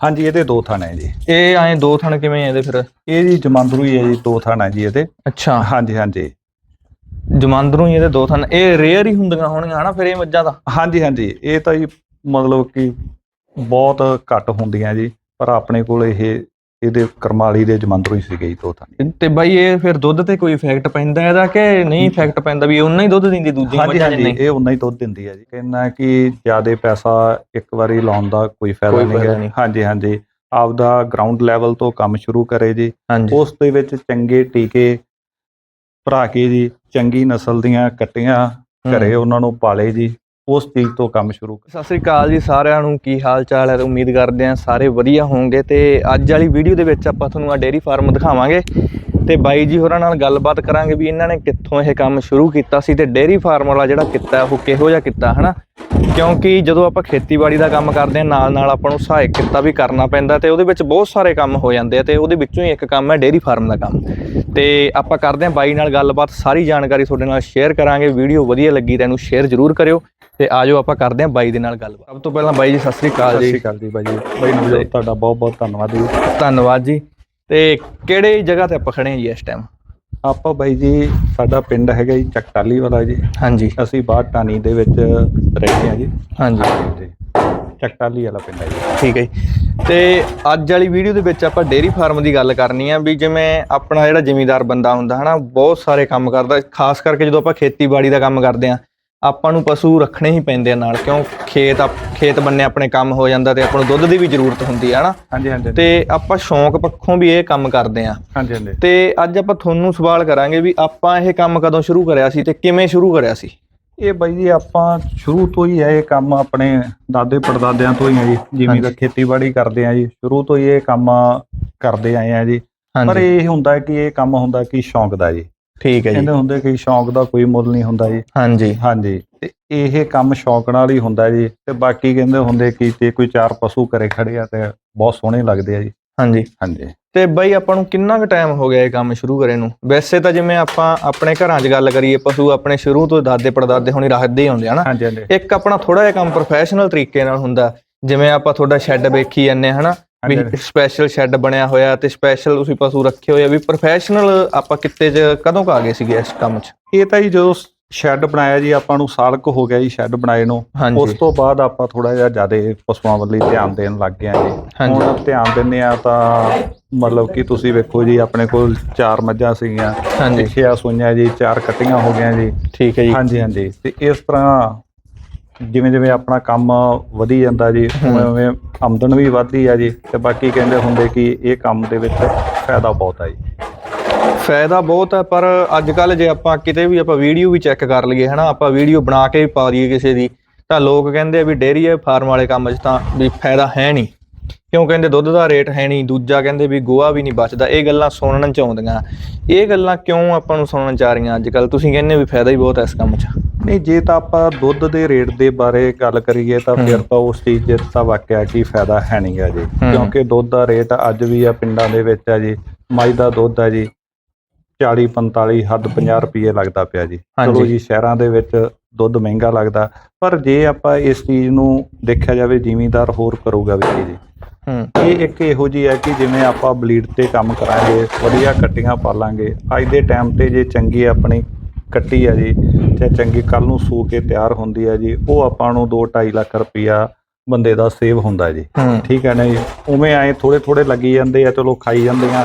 ਹਾਂਜੀ ਇਹਦੇ ਦੋ ਥਣ ਹੈ ਜੀ। ਇਹ ਐਂ ਦੋ ਥਣ ਕਿਵੇਂ ਇਹਦੇ ਫਿਰ? ਇਹ ਜੀ ਜਮਾਂਦਰੂ ਹੀ ਹੈ ਜੀ ਦੋ ਥਣ ਹੈ ਜੀ ਇਹਦੇ। ਅੱਛਾ। ਹਾਂਜੀ ਹਾਂਜੀ। ਜਮਾਂਦਰੂ ਹੀ ਇਹਦੇ ਦੋ ਥਣ। ਇਹ ਰੇਅਰ ਹੀ ਹੁੰਦੀਆਂ ਹੋਣਗੀਆਂ ਹਨਾ ਫਿਰ ਇਹ ਮੱਝਾਂ ਦਾ? ਹਾਂਜੀ ਹਾਂਜੀ। ਇਹ ਤਾਂ ਜੀ ਮਤਲਬ ਕਿ ਬਹੁਤ ਘੱਟ ਹੁੰਦੀਆਂ ਜੀ ਪਰ ਆਪਣੇ ਕੋਲ ਇਹ ਇਹਦੇ ਕਰਮਾਲੀ ਦੇ ਜਮਾਂਦਰੂ ਹੀ ਸੀਗੇ ਜੀ ਥਣ ਤੇ। ਬਾਈ ਇਹ ਫਿਰ ਦੁੱਧ ਤੇ ਕੋਈ ਇਫੈਕਟ ਪੈਂਦਾ ਇਹਦਾ ਕਿ ਨਹੀਂ ਇਫੈਕਟ ਪੈਂਦਾ ਵੀ ਉਨਾ ਹੀ ਦੁੱਧ ਦਿੰਦੀ ਦੂਜੀ ਹਾਂਜੀ ਮੱਝਾਂ ਹਾਂਜੀ ਇਹ ਉਨਾ ਹੀ ਦੁੱਧ ਦਿੰਦੀ ਹੈ ਜੀ। ਕਹਿੰਦਾ ਕਿ ਜ਼ਿਆਦਾ ਪੈਸਾ ਇੱਕ ਵਾਰੀ ਲਾਉਣ ਦਾ ਕੋਈ ਫਾਇਦਾ ਕੋਈ ਨਹੀਂ ਫਾਇਦਾ ਹੈ। ਹਾਂਜੀ ਹਾਂਜੀ। ਆਪਦਾ ਗਰਾਊਂਡ ਲੈਵਲ ਤੋਂ ਕੰਮ ਸ਼ੁਰੂ ਕਰੇ ਜੀ। ਹਾਂਜੀ। ਉਸ ਦੇ ਵਿੱਚ ਚੰਗੇ ਟੀਕੇ ਭਰਾ ਕੇ ਜੀ ਚੰਗੀ ਨਸਲ ਦੀਆਂ ਕੱਟੀਆਂ ਘਰੇ ਉਹਨਾਂ ਨੂੰ ਪਾਲੇ ਜੀ। ਉਸ ਚੀਜ਼ ਤੋਂ ਕੰਮ ਸ਼ੁਰੂ ਸਤਿ ਸ੍ਰੀ ਅਕਾਲ ਜੀ ਸਾਰਿਆਂ ਨੂੰ, ਕੀ ਹਾਲ ਚਾਲ ਹੈ? ਤੇ ਉਮੀਦ ਕਰਦੇ ਹਾਂ ਸਾਰੇ ਵਧੀਆ ਹੋਵੋਗੇ ਤੇ ਅੱਜ ਵਾਲੀ ਵੀਡੀਓ ਦੇ ਵਿੱਚ ਆਪਾਂ ਤੁਹਾਨੂੰ ਆ ਡੇਅਰੀ ਫਾਰਮ ਦਿਖਾਵਾਂਗੇ ਤੇ ਬਾਈ ਜੀ ਹੋਰਾਂ ਨਾਲ ਗੱਲਬਾਤ ਕਰਾਂਗੇ ਵੀ ਇਹਨਾਂ ਨੇ ਕਿੱਥੋਂ ਇਹ ਕੰਮ ਸ਼ੁਰੂ ਕੀਤਾ ਸੀ ਤੇ ਡੇਅਰੀ ਫਾਰਮ ਵਾਲਾ ਜਿਹੜਾ ਕੀਤਾ ਉਹ ਕਿਹੋ ਜਿਹਾ ਕੀਤਾ, ਹਨਾ? ਕਿਉਂਕਿ ਜਦੋਂ ਆਪਾਂ ਖੇਤੀਬਾੜੀ ਦਾ ਕੰਮ ਕਰਦੇ ਹਾਂ ਨਾਲ ਨਾਲ ਆਪਾਂ ਨੂੰ ਸਹਾਇਕ ਕਿੱਤਾ ਵੀ ਕਰਨਾ ਪੈਂਦਾ ਤੇ ਉਹਦੇ ਵਿੱਚ ਬਹੁਤ ਸਾਰੇ ਕੰਮ ਹੋ ਜਾਂਦੇ ਆ ਤੇ ਉਹਦੇ ਵਿੱਚੋਂ ਹੀ ਇੱਕ ਕੰਮ ਹੈ ਡੇਅਰੀ ਫਾਰਮ ਦਾ ਕੰਮ। ਤੇ ਆਪਾਂ ਕਰਦੇ ਹਾਂ ਬਾਈ ਨਾਲ ਗੱਲਬਾਤ, ਸਾਰੀ ਜਾਣਕਾਰੀ ਤੁਹਾਡੇ ਨਾਲ ਸ਼ੇਅਰ ਕਰਾਂਗੇ, ਵੀਡੀਓ ਵਧੀਆ ਲੱਗੀ ਤਾਂ ਇਹਨੂੰ ਸ਼ੇਅਰ ਜ਼ਰੂਰ ਕਰਿਓ। ਤੇ ਆਜੋ ਆਪਾਂ ਕਰਦੇ ਹਾਂ ਬਾਈ ਦੇ ਨਾਲ ਗੱਲਬਾਤ। ਸਭ ਤੋਂ ਪਹਿਲਾਂ ਬਾਈ ਜੀ ਸਤਿ ਸ੍ਰੀ ਅਕਾਲ ਸਤਿ ਜੀ ਸ਼੍ਰੀ ਅਕਾਲ ਜੀ ਬਾਈ ਜੀ। ਬਾਈ ਨਵਜੋਤ ਤੁਹਾਡਾ ਬਹੁਤ ਬਹੁਤ ਧੰਨਵਾਦ ਜੀ। ਧੰਨਵਾਦ ਜੀ। ਤੇ ਕਿਹੜੇ ਜਗ੍ਹਾ ਤੇ ਆਪਾਂ ਖੜੇ ਹਾਂ ਜੀ ਇਸ ਟਾਈਮ ਆਪਾਂ ਬਾਈ ਜੀ ਸਾਡਾ ਪਿੰਡ ਹੈਗਾ ਜੀ ਚੱਕਟਾਲੀ ਵਾਲਾ ਜੀ। ਹਾਂਜੀ। ਅਸੀਂ ਬਾਹਰ ਟਾਣੀ ਦੇ ਵਿੱਚ ਰਹਿੰਦੇ ਹਾਂ ਜੀ। ਹਾਂਜੀ। ਚੱਕਟਾਲੀ ਵਾਲਾ ਪਿੰਡ ਹੈ ਜੀ। ਠੀਕ ਹੈ ਜੀ। ਤੇ ਅੱਜ ਵਾਲੀ ਵੀਡੀਓ ਦੇ ਵਿੱਚ ਆਪਾਂ ਡੇਅਰੀ ਫਾਰਮ ਦੀ ਗੱਲ ਕਰਨੀ ਆ ਵੀ ਜਿਵੇਂ ਆਪਣਾ ਜਿਹੜਾ ਜ਼ਿਮੀਂਦਾਰ ਬੰਦਾ ਹੁੰਦਾ ਹਨਾ ਬਹੁਤ ਸਾਰੇ ਕੰਮ ਕਰਦਾ ਖਾਸ ਕਰਕੇ ਜਦੋਂ ਆਪਾਂ ਖੇਤੀਬਾੜੀ ਦਾ ਕੰਮ ਕਰਦੇ ਆ ਆਪਾਂ ਨੂੰ ਪਸ਼ੂ ਰੱਖਣੇ ਹੀ ਪੈਂਦੇ ਆ ਨਾਲ ਕਿਉਂ ਖੇਤ ਖੇਤ ਬੰਨੇ ਆਪਣੇ ਕੰਮ ਹੋ ਜਾਂਦਾ ਤੇ ਆਪਾਂ ਨੂੰ ਦੁੱਧ ਦੀ ਵੀ ਜ਼ਰੂਰਤ ਹੁੰਦੀ ਹੈ ਹਨਾ? ਹਾਂਜੀ ਹਾਂਜੀ ਤੇ ਆਪਾਂ ਸ਼ੌਂਕ ਪੱਖੋਂ ਵੀ ਇਹ ਕੰਮ ਕਰਦੇ ਆ। ਹਾਂਜੀ ਹਾਂਜੀ। ਤੇ ਅੱਜ ਆਪਾਂ ਤੁਹਾਨੂੰ ਸਵਾਲ ਕਰਾਂਗੇ ਵੀ ਆਪਾਂ ਇਹ ਕੰਮ ਕਦੋਂ ਸ਼ੁਰੂ ਕਰਿਆ ਸੀ ਤੇ ਕਿਵੇਂ ਸ਼ੁਰੂ ਕਰਿਆ ਸੀ? ਇਹ ਬਾਈ ਜੀ ਆਪਾਂ ਸ਼ੁਰੂ ਤੋਂ ਹੀ ਇਹ ਕੰਮ ਆਪਣੇ ਦਾਦੇ ਪੜਦਾਦਿਆਂ ਤੋਂ ਹੀ ਹੈ ਜੀ ਜਿਵੇਂ ਦਾ ਖੇਤੀਬਾੜੀ ਕਰਦੇ ਆ ਜੀ ਸ਼ੁਰੂ ਤੋਂ ਹੀ ਇਹ ਕੰਮ ਕਰਦੇ ਆਏ ਆ ਜੀ। ਪਰ ਇਹ ਹੁੰਦਾ ਕਿ ਇਹ ਕੰਮ ਹੁੰਦਾ ਕਿ ਸ਼ੌਂਕ ਦਾ ਜੀ। ਠੀਕ ਹੈ ਜੀ। ਕਹਿੰਦੇ ਹੁੰਦੇ ਕਿ ਸ਼ੌਂਕ ਦਾ ਕੋਈ ਮੁੱਲ ਨਹੀਂ ਹੁੰਦਾ ਜੀ। ਹਾਂਜੀ। ਹਾਂਜੀ। ਤੇ ਇਹ ਕੰਮ ਸ਼ੌਂਕ ਨਾਲ ਹੀ ਹੁੰਦਾ ਜੀ। ਤੇ ਬਾਕੀ ਕਹਿੰਦੇ ਹੁੰਦੇ ਕਿ ਜੇ ਕੋਈ ਚਾਰ ਪਸ਼ੂ ਘਰੇ ਖੜੇ ਆ ਤੇ ਬਹੁਤ ਸੋਹਣੇ ਲੱਗਦੇ ਆ ਜੀ। ਹਾਂਜੀ। ਹਾਂਜੀ। ਤੇ ਬਈ ਆਪਾਂ ਨੂੰ ਕਿੰਨਾ ਕੁ ਟਾਈਮ ਹੋ ਗਿਆ ਇਹ ਕੰਮ ਸ਼ੁਰੂ ਕਰੇ ਨੂੰ? ਵੈਸੇ ਤਾਂ ਜਿਵੇਂ ਆਪਾਂ ਆਪਣੇ ਘਰਾਂ 'ਚ ਗੱਲ ਕਰੀਏ ਪਸ਼ੂ ਆਪਣੇ ਸ਼ੁਰੂ ਤੋਂ ਦਾਦੇ ਪੜਦਾਦੇ ਹੁਣੀ ਰੱਖਦੇ ਹੀ ਹੁੰਦੇ ਹਨਾ ਹਾਂਜੀ ਹਾਂਜੀ। ਇੱਕ ਆਪਣਾ ਥੋੜਾ ਜਿਹਾ ਕੰਮ ਪ੍ਰੋਫੈਸ਼ਨਲ ਤਰੀਕੇ ਨਾਲ ਹੁੰਦਾ। ਜਿਵੇਂ ਆਪਾਂ ਤੁਹਾਡਾ ਸ਼ੈੱਡ ਵੇਖੀ ਜਾਂਦੇ ਹਨਾ? ਵੀ। ਸਪੈਸ਼ਲ ਸ਼ੈੱਡ ਬਣਿਆ ਹੋਇਆ ਤੇ ਸਪੈਸ਼ਲ ਤੁਸੀਂ ਪਸ਼ੂ ਰੱਖੇ ਹੋਏ ਆ ਵੀ ਪ੍ਰੋਫੈਸ਼ਨਲ ਆਪਾਂ ਕਿੱਤੇ 'ਚ ਕਦੋਂ ਕੁ ਆ ਗਏ ਸੀਗੇ ਇਸ ਕੰਮ 'ਚ? ਇਹ ਤਾਂ ਜੀ ਜਦੋਂ ਸ਼ੈੱਡ ਬਣਾਇਆ ਜੀ ਆਪਾਂ ਨੂੰ ਸਾਲ ਕੁ ਹੋ ਗਿਆ ਜੀ ਸ਼ੈੱਡ ਬਣਾਏ ਨੂੰ। ਉਸ ਤੋਂ ਬਾਅਦ ਆਪਾਂ ਥੋੜਾ ਜਿਹਾ ਜ਼ਿਆਦਾ ਪਸ਼ੂਆਂ ਵੱਲ ਧਿਆਨ ਦੇਣ ਲੱਗ ਗਏ ਆ ਜੀ। ਹੁਣ ਧਿਆਨ ਦਿੰਨੇ ਆ ਤਾਂ ਮਤਲਬ ਕਿ ਤੁਸੀਂ ਵੇਖੋ ਜੀ ਆਪਣੇ ਕੋਲ ਚਾਰ ਮੱਝਾਂ ਸੀਗੀਆਂ ਹਾਂਜੀ। ਸੂਈਆਂ ਜੀ ਚਾਰ ਕੱਟੀਆਂ ਹੋ ਗਈਆਂ ਜੀ। ਠੀਕ ਹੈ ਜੀ। ਹਾਂਜੀ ਹਾਂਜੀ। ਤੇ ਇਸ ਤਰ੍ਹਾਂ ਜਿਵੇਂ ਜਿਵੇਂ ਆਪਣਾ ਕੰਮ ਵਧੀ ਜਾਂਦਾ ਜੀ ਉਵੇਂ ਉਵੇਂ ਆਮਦਨ ਵੀ ਵਧਦੀ ਆ ਜੀ ਤੇ ਬਾਕੀ ਕਹਿੰਦੇ ਹੁੰਦੇ ਕਿ ਇਹ ਕੰਮ ਦੇ ਵਿੱਚ ਫਾਇਦਾ ਬਹੁਤ ਆ ਜੀ। ਫਾਇਦਾ ਬਹੁਤ ਹੈ ਪਰ ਅੱਜ ਕੱਲ ਜੇ ਆਪਾਂ ਕਿਤੇ ਵੀ ਆਪਾਂ ਵੀਡੀਓ ਵੀ ਚੈੱਕ ਕਰ ਲਈਏ ਹਨਾ ਆਪਾਂ ਵੀਡੀਓ ਬਣਾ ਕੇ ਵੀ ਪਾ ਦਈਏ ਕਿਸੇ ਦੀ ਤਾਂ ਲੋਕ ਕਹਿੰਦੇ ਆ ਵੀ ਡੇਅਰੀ ਫਾਰਮ ਵਾਲੇ ਕੰਮ 'ਚ ਤਾਂ ਵੀ ਫਾਇਦਾ ਹੈ ਨਹੀਂ। ਕਿਉਂ ਕਹਿੰਦੇ ਦੁੱਧ ਦਾ ਰੇਟ ਹੈ ਨਹੀਂ ਦੂਜਾ ਕਹਿੰਦੇ ਵੀ ਗੋਹਾ ਵੀ ਨਹੀਂ ਬਚਦਾ ਇਹ ਗੱਲਾਂ ਸੁਣਨ ਚ ਆਉਂਦੀਆਂ। ਇਹ ਗੱਲਾਂ ਕਿਉਂ ਆਪਾਂ ਨੂੰ ਸੁਣਨ ਚ ਆ ਰਹੀਆਂ ਅੱਜ ਕੱਲ ਤੁਸੀਂ ਕਹਿੰਦੇ ਵੀ ਫਾਇਦਾ ਹੀ ਬਹੁਤ ਹੈ ਇਸ ਕੰਮ 'ਚ। ਨਹੀਂ ਜੇ ਤਾਂ ਆਪਾਂ ਦੁੱਧ ਦੇ ਰੇਟ ਦੇ ਬਾਰੇ ਗੱਲ ਕਰੀਏ ਤਾਂ ਫਿਰ ਤਾਂ ਉਸ ਚੀਜ਼ ਦੇ ਤਾਂ ਵਾਕਿਆ ਕੀ ਫਾਇਦਾ ਹੈ ਨਹੀਂਗਾ ਜੀ। ਕਿਉਂਕਿ ਦੁੱਧ ਦਾ ਰੇਟ ਅੱਜ ਵੀ ਆ ਪਿੰਡਾਂ ਦੇ ਵਿੱਚ ਆ ਜੀ। ਮੱਝ ਦਾ ਦੁੱਧ ਆ ਜੀ 40 45 ਹੱਦ 50 ਰੁਪਏ ਲੱਗਦਾ ਪਿਆ ਜੀ। ਚਲੋ ਜੀ ਸ਼ਹਿਰਾਂ ਦੇ ਵਿੱਚ ਦੁੱਧ ਮਹਿੰਗਾ ਲੱਗਦਾ ਪਰ ਜੇ ਆਪਾਂ ਇਸ ਚੀਜ਼ ਨੂੰ ਦੇਖਿਆ ਜਾਵੇ ਜ਼ਿਮੀਂਦਾਰ ਹੋਰ ਕਰੂਗਾ ਵੀ ਜੀ। ਹੂੰ। ਇਹ ਇੱਕ ਇਹੋ ਜੀ ਹੈ ਕਿ ਜਿਵੇਂ ਆਪਾਂ ਬਲੀਡ ਤੇ ਕੰਮ ਕਰਾਂਗੇ ਵਧੀਆ ਕੱਟੀਆਂ ਪਾਲਾਂਗੇ ਅੱਜ ਦੇ ਟਾਈਮ ਤੇ ਜੇ ਚੰਗੀ ਆਪਣੀ ਕੱਟੀ ਆ ਜੀ ਤੇ ਚੰਗੀ ਕੱਲ ਨੂੰ ਸੂ ਕੇ ਤਿਆਰ ਹੁੰਦੀ ਆ ਜੀ ਉਹ ਆਪਾਂ ਨੂੰ 2.5 ਲੱਖ ਰੁਪਇਆ ਬੰਦੇ ਦਾ ਸੇਵ ਹੁੰਦਾ ਜੀ। ਠੀਕ ਹੈ ਨਾ ਜੀ? ਉਵੇਂ ਆਏ ਥੋੜੇ ਥੋੜੇ ਲੱਗੀ ਜਾਂਦੇ ਆ ਚਲੋ ਖਾਈ ਜਾਂਦੇ ਆ।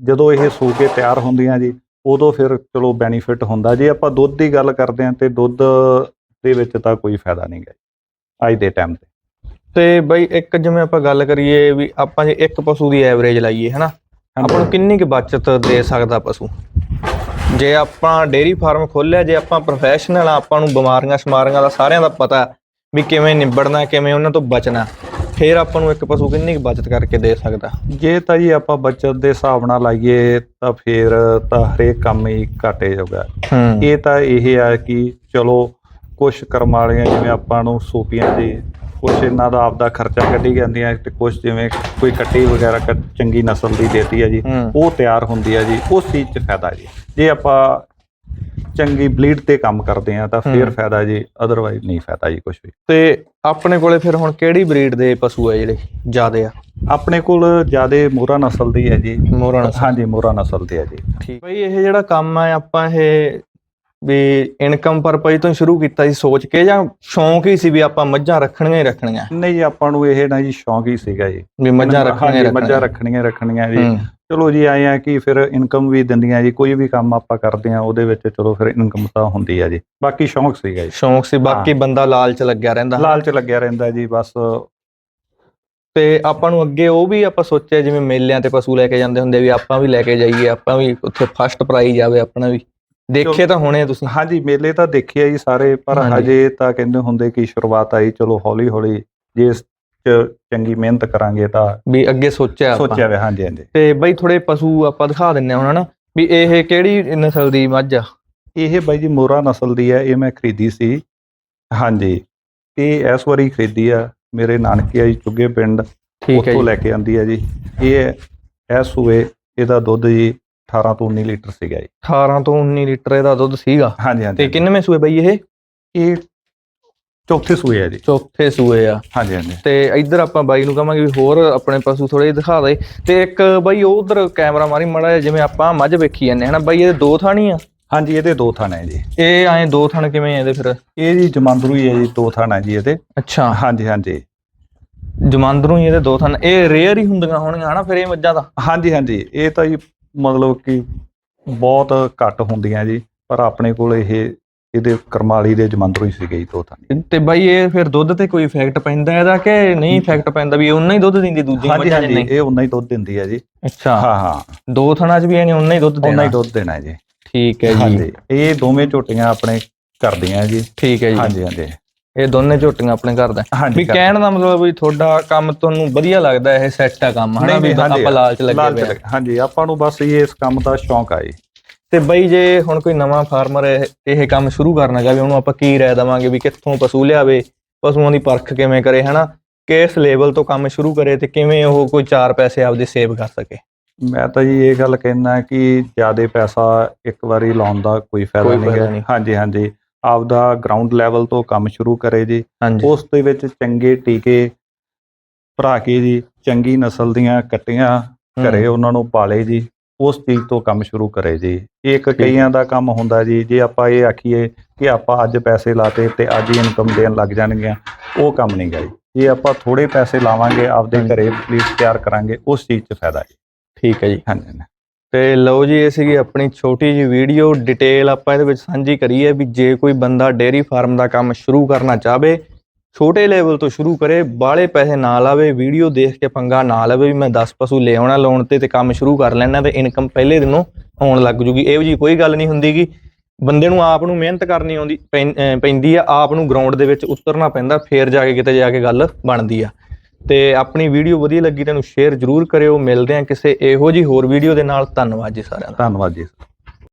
ਜਦੋਂ ਇਹ ਸੂ ਕੇ ਤਿਆਰ ਹੁੰਦੀਆਂ ਜੀ ਉਦੋਂ ਫਿਰ ਚਲੋ ਬੈਨੀਫਿਟ ਹੁੰਦਾ ਜੇ। ਆਪਾਂ ਦੁੱਧ ਦੀ ਗੱਲ ਕਰਦੇ ਆ ਤੇ ਦੁੱਧ ਦੇ ਵਿੱਚ ਤਾਂ ਕੋਈ ਫਾਇਦਾ ਨਹੀਂ ਗਾ ਅੱਜ ਦੇ ਟਾਈਮ ਤੇ। ਤੇ ਬਈ ਇੱਕ ਜਿਵੇਂ ਆਪਾਂ ਗੱਲ ਕਰੀਏ ਵੀ ਆਪਾਂ ਜੇ ਇੱਕ ਪਸ਼ੂ ਦੀ ਐਵਰੇਜ ਲਾਈਏ ਹਨਾ? ਆਪਾਂ ਨੂੰ ਕਿੰਨੀ ਕੁ ਬਚਤ ਦੇ ਸਕਦਾ ਪਸ਼ੂ? ਜੇ ਆਪਾਂ ਡੇਅਰੀ ਫਾਰਮ ਖੋਲਿਆ ਜੇ ਆਪਾਂ ਪ੍ਰੋਫੈਸ਼ਨਲ ਆ ਆਪਾਂ ਨੂੰ ਬਿਮਾਰੀਆਂ ਸ਼ਮਾਰੀਆਂ ਦਾ ਸਾਰਿਆਂ ਦਾ ਪਤਾ ਵੀ ਕਿਵੇਂ ਨਿਬੜਨਾ ਕਿਵੇਂ ਉਹਨਾਂ ਤੋਂ ਬਚਣਾ। ਫਿਰ ਆਪਾਂ ਨੂੰ ਇੱਕ ਪਸ਼ੂ ਕਿੰਨੀ ਕੁ ਬਚਤ ਕਰਕੇ ਦੇ ਸਕਦਾ? ਜੇ ਤਾਂ ਜੀ ਆਪਾਂ ਬੱਚਤ ਦੇ ਹਿਸਾਬ ਨਾਲ ਲਾਈਏ ਤਾਂ ਫਿਰ ਤਾਂ ਹਰੇਕ ਕੰਮ ਹੀ ਘਾਟੇ ਜਾਊਗਾ ਹੂੰ। ਇਹ ਤਾਂ ਇਹ ਆ ਕਿ ਚਲੋ ਕੁਝ ਕਰਮ ਵਾਲੀਆਂ ਜਿਵੇਂ ਆਪਾਂ ਨੂੰ ਸੂਪੀਆਂ ਜੀ ਕੁਝ ਇਹਨਾਂ ਦਾ ਆਪਦਾ ਖਰਚਾ ਕੱਢੀ ਜਾਂਦੀਆਂ ਤੇ ਕੁਝ ਜਿਵੇਂ ਕੋਈ ਕੱਟੀ ਵਗੈਰਾ ਚੰਗੀ ਨਸਲ ਦੀ ਦੇਤੀ ਹੈ ਜੀ ਉਹ ਤਿਆਰ ਹੁੰਦੀ ਹੈ ਜੀ ਉਸ ਚੀਜ਼ 'ਚ ਫਾਇਦਾ ਜੀ। ਜੇ ਆਪਾਂ ਚੰਗੀ ਬਲੀਡ ਤੇ ਕੰਮ ਕਰਦੇ ਆ ਤਾਂ ਫਿਰ। ਫਾਇਦਾ ਜੀ ਅਦਰਵਾਈਜ਼ ਨਹੀਂ ਫਾਇਦਾ ਜੀ ਕੁਝ ਵੀ। ਤੇ ਆਪਣੇ ਕੋਲੇ ਫਿਰ ਹੁਣ ਕਿਹੜੀ ਬਰੀਡ ਦੇ ਪਸ਼ੂ ਆ ਜਿਹੜੇ ਜ਼ਿਆਦੇ ਆ? ਆਪਣੇ ਕੋਲ ਜਿਆਦੇ ਮੋਰਾ ਨਸਲ ਦੀ ਹੈ ਜੀ। ਮੋਹਰਾ ਨਸਲ। ਹਾਂਜੀ ਮੋਰਾ ਨਸਲ ਦੀ ਹੈ ਜੀ। ਠੀਕ। ਬਈ ਇਹ ਜਿਹੜਾ ਕੰਮ ਆ ਆਪਾਂ ਇਹ ਵੀ ਇਨਕਮ ਪਰਪਸ ਤੋਂ ਸ਼ੁਰੂ ਕੀਤਾ ਸੀ ਸੋਚ ਕੇ ਜਾਂ ਸ਼ੌਂਕ ਹੀ ਸੀ ਵੀ ਆਪਾਂ ਮੱਝਾਂ ਰੱਖਣੀਆਂ ਹੀ ਰੱਖਣੀਆਂ? ਨਹੀਂ ਜੀ ਆਪਾਂ ਨੂੰ ਇਹ ਨਾ ਜੀ ਸ਼ੌਂਕ ਹੀ ਸੀਗਾ ਜੀ। ਵੀ ਮੱਝਾਂ ਰੱਖਣੀਆਂ ਹੀ ਹਾਂਜੀ, ਮੱਝਾਂ ਰੱਖਣੀਆਂ ਰੱਖਣੀਆਂ ਰੱਖਣੀਆਂ ਜੀ। ਹੂੰ, ਚਲੋ ਜੀ ਆਏ ਆ ਕਿ ਫਿਰ ਇਨਕਮ ਵੀ ਦਿੰਦੀਆਂ ਜੀ ਕੋਈ ਵੀ ਕੰਮ ਆਪਾਂ ਕਰਦੇ ਆ ਉਹਦੇ ਵਿੱਚ ਚਲੋ ਫਿਰ ਇਨਕਮ ਤਾਂ ਹੁੰਦੀ ਆ ਜੀ। ਬਾਕੀ ਸ਼ੌਂਕ ਸੀਗਾ ਜੀ। ਸ਼ੌਂਕ ਸੀ ਬਾਕੀ ਬੰਦਾ ਲਾਲਚ ਲੱਗਿਆ ਰਹਿੰਦਾ। ਲਾਲਚ ਲੱਗਿਆ ਰਹਿੰਦਾ ਜੀ ਬਸ। ਤੇ ਆਪਾਂ ਨੂੰ ਅੱਗੇ ਉਹ ਵੀ ਆਪਾਂ ਸੋਚਿਆ ਜਿਵੇਂ ਮੇਲਿਆਂ ਤੇ ਪਸ਼ੂ ਲੈ ਕੇ ਜਾਂਦੇ ਹੁੰਦੇ ਵੀ ਆਪਾਂ ਵੀ ਲੈ ਕੇ ਜਾਈਏ ਆਪਾਂ ਵੀ ਉੱਥੇ ਫਸਟ ਪ੍ਰਾਈਜ਼ ਆਵੇ ਆਪਣਾ ਵੀ। ਦੇਖੇ ਤਾਂ ਹੋਣੇ ਤੁਸੀਂ। ਹਾਂਜੀ ਮੇਲੇ ਤਾਂ ਦੇਖਿਆ ਜੀ ਸਾਰੇ ਪਰ ਹਾਂਜੀ। ਤਾਂ ਕਹਿੰਦੇ ਹੁੰਦੇ ਕਿ ਸ਼ੁਰੂਆਤ ਆਈ ਚਲੋ ਹੌਲੀ ਹੌਲੀ ਜੇ ਇਸ ਚ ਚੰਗੀ ਮਿਹਨਤ ਕਰਾਂਗੇ ਤਾਂ ਵੀ ਅੱਗੇ ਸੋਚਿਆ ਆਪਾਂ। ਸੋਚਿਆ ਵੇ ਹਾਂਜੀ ਹਾਂਜੀ। ਤੇ ਬਈ ਥੋੜੇ ਪਸ਼ੂ ਆਪਾਂ ਦਿਖਾ ਦਿੰਨੇ ਹੁਣ ਹਨਾ? ਵੀ ਇਹ ਕਿਹੜੀ ਨਸਲ ਦੀ ਮੱਝ ਆ? ਇਹ ਬਾਈ ਜੀ ਮੋਰਾ ਨਸਲ ਦੀ ਹੈ ਇਹ ਮੈਂ ਖਰੀਦੀ ਸੀ। ਹਾਂਜੀ ਇਹ ਇਸ ਵਾਰੀ ਖਰੀਦੀ ਆ। ਮੇਰੇ ਨਾਨਕੇ ਆ ਜੀ ਚੁੱਗੇ ਪਿੰਡ। ਉੱਥੋਂ ਲੈ ਕੇ ਆਂਦੀ ਆ ਜੀ। ਇਹ ਇਸ ਸੂਏ ਇਹਦਾ ਦੁੱਧ ਜੀ 18 ਤੋਂ 19 ਲੀਟਰ ਸੀਗਾ ਜੀ 18 ਤੋਂ 19 ਲੀਟਰ ਇਹਦਾ ਦੁੱਧ ਸੀਗਾ? ਹਾਂਜੀ ਤੇ ਹਾਂਜੀ। ਕਿੰਨਵੇਂ ਸੂਏ ਬਈ ਇਹ? ਇਹ ਚੌਥੇ ਸੂਏ ਆ ਜੀ। ਚੌਥੇ ਸੂਏ ਆ। ਹਾਂਜੀ ਹਾਂਜੀ। ਤੇ ਇੱਧਰ ਆਪਾਂ ਬਾਈ ਨੂੰ ਕਹਾਂਗੇ ਵੀ ਹੋਰ ਆਪਣੇ ਪਸ਼ੂ ਥੋੜੇ ਦਿਖਾ ਦੇ। ਤੇ ਇੱਕ ਬਾਈ ਉਧਰ ਕੈਮਰਾ ਮਾਰੀ ਮੜਾ ਜਿਵੇਂ ਆਪਾਂ ਮੱਝ ਵੇਖੀ ਜਾਂਦੇ ਹਨਾ ਬਾਈ ਇਹਦੇ ਦੋ ਥਾਣੀ ਆ? ਹਾਂਜੀ ਇਹਦੇ ਦੋ ਥਣ ਹੈ ਜੀ। ਇਹ ਐਂ ਦੋ ਥਣ ਕਿਵੇਂ ਆ ਇਹਦੇ ਫਿਰ? ਇਹ ਜੀ ਜਮਾਂਦਰੂ ਹੀ ਹੈ ਜੀ ਦੋ ਥਣ ਹੈ ਜੀ ਇਹਦੇ। ਅੱਛਾ। ਹਾਂਜੀ ਹਾਂਜੀ। ਜਮਾਂਦਰੂ ਹੀ ਇਹਦੇ ਦੋ ਥਣ ਇਹ ਰੇਅਰ ਹੀ ਹੁੰਦੀਆਂ ਹੋਣਗੀਆਂ ਹਨਾ ਫਿਰ ਇਹ ਮੱਝਾਂ ਦਾ? ਹਾਂਜੀ ਹਾਂਜੀ। ਇਹ ਤਾਂ ਜੀ ਮਤਲਬ ਕਿ ਬਹੁਤ ਘੱਟ ਹੁੰਦੀਆਂ ਜੀ ਪਰ ਆਪਣੇ ਕੋਲ ਇਹ ਇਹਦੇ ਕਰਮਾਲੀ ਦੇ ਜਮਾਂਦਰੂ ਹੀ ਸੀਗੇ ਜੀ ਥਣ ਤੇ। ਬਾਈ ਇਹ ਫਿਰ ਦੁੱਧ ਤੇ ਕੋਈ ਇਫੈਕਟ ਪੈਂਦਾ ਇਹਦਾ ਕਿ ਨਹੀਂ ਇਫੈਕਟ ਪੈਂਦਾ ਵੀ ਇਹ ਉਨਾ ਹੀ ਦੁੱਧ ਦਿੰਦੀ ਦੂਜੀਆਂ ਹਾਂਜੀ ਹਾਂਜੀ ਇਹ ਉਨਾ ਹੀ ਦੁੱਧ ਦਿੰਦੀ ਹੈ ਜੀ। ਅੱਛਾ। ਹਾਂ ਹਾਂ। ਦੋ ਥਣਾਂ 'ਚ ਵੀ ਇਹਨੇ ਉਨਾ ਹੀ ਦੁੱਧ ਦੇਣਾ ਹੀ ਦੁੱਧ ਦੇਣਾ ਜੀ। ਠੀਕ ਹੈ ਜੀ। ਇਹ ਦੋਵੇਂ ਝੋਟੀਆਂ ਆਪਣੇ ਕਰਦੀਆਂ ਜੀ। ਠੀਕ ਹੈ ਜੀ। ਹਾਂਜੀ ਹਾਂਜੀ। ਇਹ ਦੋਨੇ ਝੋਟੀਆਂ ਆਪਣੇ ਘਰ ਦਾ। ਹਾਂਜੀ ਵੀ ਕਹਿਣ ਦਾ ਮਤਲਬ ਵੀ ਤੁਹਾਡਾ ਕੰਮ ਤੁਹਾਨੂੰ ਵਧੀਆ ਲੱਗਦਾ ਇਹ ਸੈੱਟ ਆ ਕੰਮ ਹਨਾ? ਵੀ ਹਾਂਜੀ, ਆਪਾਂ ਲਾਲਚ ਲੱਗੇ ਪਏ ਆ। ਲੱਗ- ਹਾਂਜੀ ਆਪਾਂ ਨੂੰ ਬਸ ਇਹ ਇਸ ਕੰਮ ਦਾ ਸ਼ੌਂਕ ਆ ਜੀ। ਤੇ ਬਈ ਜੇ ਹੁਣ ਕੋਈ ਨਵਾਂ ਫਾਰਮਰ ਇਹ ਕੰਮ ਸ਼ੁਰੂ ਕਰਨਾ ਚਾਹੇ ਉਹਨੂੰ ਆਪਾਂ ਕੀ ਰਾਏ ਦੇਵਾਂਗੇ ਵੀ ਕਿੱਥੋਂ ਪਸ਼ੂ ਲਿਆਵੇ ਪਸ਼ੂਆਂ ਦੀ ਪਰਖ ਕਿਵੇਂ ਕਰੇ ਹਨਾ? ਕਿਸ ਲੈਵਲ ਤੋਂ ਕੰਮ ਸ਼ੁਰੂ ਕਰੇ ਤੇ ਕਿਵੇਂ ਉਹ ਕੋਈ ਚਾਰ ਪੈਸੇ ਆਪਦੇ ਸੇਵ ਕਰ ਸਕੇ? ਮੈਂ ਤਾਂ ਜੀ ਇਹ ਗੱਲ ਕਹਿਣਾ ਕਿ ਜ਼ਿਆਦਾ ਪੈਸਾ ਇੱਕ ਵਾਰੀ ਲਾਉਣ ਦਾ ਕੋਈ ਫਾਇਦਾ ਕੋਈ ਨਹੀਂ ਫਾਇਦਾ ਨਹੀਂ। ਹਾਂਜੀ ਹਾਂਜੀ। ਆਪਦਾ ਗਰਾਊਂਡ ਲੈਵਲ ਤੋਂ ਕੰਮ ਸ਼ੁਰੂ ਕਰੇ ਜੀ। ਹਾਂਜੀ। ਉਸ ਦੇ ਵਿੱਚ ਚੰਗੇ ਟੀਕੇ ਭਰਾ ਕੇ ਜੀ ਚੰਗੀ ਨਸਲ ਦੀਆਂ ਕੱਟੀਆਂ ਘਰੇ ਉਹਨਾਂ ਨੂੰ ਪਾਲੇ ਜੀ ਉਸ ਚੀਜ਼ ਤੋਂ ਕੰਮ ਸ਼ੁਰੂ ਕਰੇ ਜੀ। ਇਹ ਇੱਕ ਕਈਆਂ ਦਾ ਕੰਮ ਹੁੰਦਾ ਜੀ ਜੇ ਆਪਾਂ ਇਹ ਆਖੀਏ ਕਿ ਆਪਾਂ ਅੱਜ ਪੈਸੇ ਲਾਤੇ ਤੇ ਅੱਜ ਹੀ ਇਨਕਮ ਦੇਣ ਲੱਗ ਜਾਣਗੇ ਉਹ ਕੰਮ ਨਹੀਂ ਗਾ ਜੀ। ਜੇ ਆਪਾਂ ਥੋੜੇ ਪੈਸੇ ਲਾਵਾਂਗੇ ਆਪਦੇ। ਘਰੇ ਪਲੀਜ਼ ਤਿਆਰ ਕਰਾਂਗੇ ਉਸ ਚੀਜ਼ 'ਚ ਫਾਇਦਾ ਹੈ ਠੀਕ ਹੈ ਜੀ। ਹਾਂਜੀ। ਤੇ ਲਓ ਜੀ, ਇਹ ਸੀਗੀ ਆਪਣੀ ਛੋਟੀ ਜੀ ਵੀਡੀਓ ਡਿਟੇਲ ਆਪਾਂ ਇਹਦੇ ਵਿੱਚ ਸਾਂਝੀ ਕਰੀ ਹੈ ਵੀ ਜੇ ਕੋਈ ਬੰਦਾ ਡੇਅਰੀ ਫਾਰਮ ਦਾ ਕੰਮ ਸ਼ੁਰੂ ਕਰਨਾ ਚਾਹਵੇ, ਛੋਟੇ ਲੈਵਲ ਤੋਂ ਸ਼ੁਰੂ ਕਰੇ, ਬਾਹਲੇ ਪੈਸੇ ਨਾ ਲਾਵੇ ਵੀਡੀਓ ਦੇਖ ਕੇ ਪੰਗਾ ਨਾ ਲਵੇ ਵੀ ਮੈਂ 10 ਪਸ਼ੂ ਲੈ ਆਉਣਾ ਲੋਨ ਤੇ ਤੇ ਕੰਮ ਸ਼ੁਰੂ ਕਰ ਲੈਣਾ ਤੇ ਇਨਕਮ ਪਹਿਲੇ ਦਿਨੋਂ ਆਉਣ ਲੱਗ ਜੂਗੀ। ਇਹੋ ਜੀ ਕੋਈ ਗੱਲ ਨਹੀਂ ਹੁੰਦੀਗੀ ਬੰਦੇ ਨੂੰ ਆਪ ਨੂੰ ਮਿਹਨਤ ਕਰਨੀ ਆਉਂਦੀ, ਪੈਂ- ਪੈਂਦੀ ਆ, ਆਪ ਨੂੰ ਗਰਾਊਂਡ ਦੇ ਵਿੱਚ ਉਤਰਨਾ ਪੈਂਦਾ, ਫੇਰ ਜਾ ਕੇ ਕਿਤੇ ਜਾ ਕੇ ਗੱਲ ਬਣਦੀ ਆ। ਤੇ ਆਪਣੀ ਵੀਡੀਓ ਵਧੀਆ ਲੱਗੀ ਤੈਨੂੰ ਸ਼ੇਅਰ ਜ਼ਰੂਰ ਕਰਿਓ। ਮਿਲਦੇ ਹਾਂ ਕਿਸੇ ਇਹੋ ਜੀ ਹੋਰ ਵੀਡੀਓ ਦੇ ਨਾਲ। ਧੰਨਵਾਦ ਜੀ ਸਾਰਿਆਂ ਦਾ। ਧੰਨਵਾਦ ਜੀ।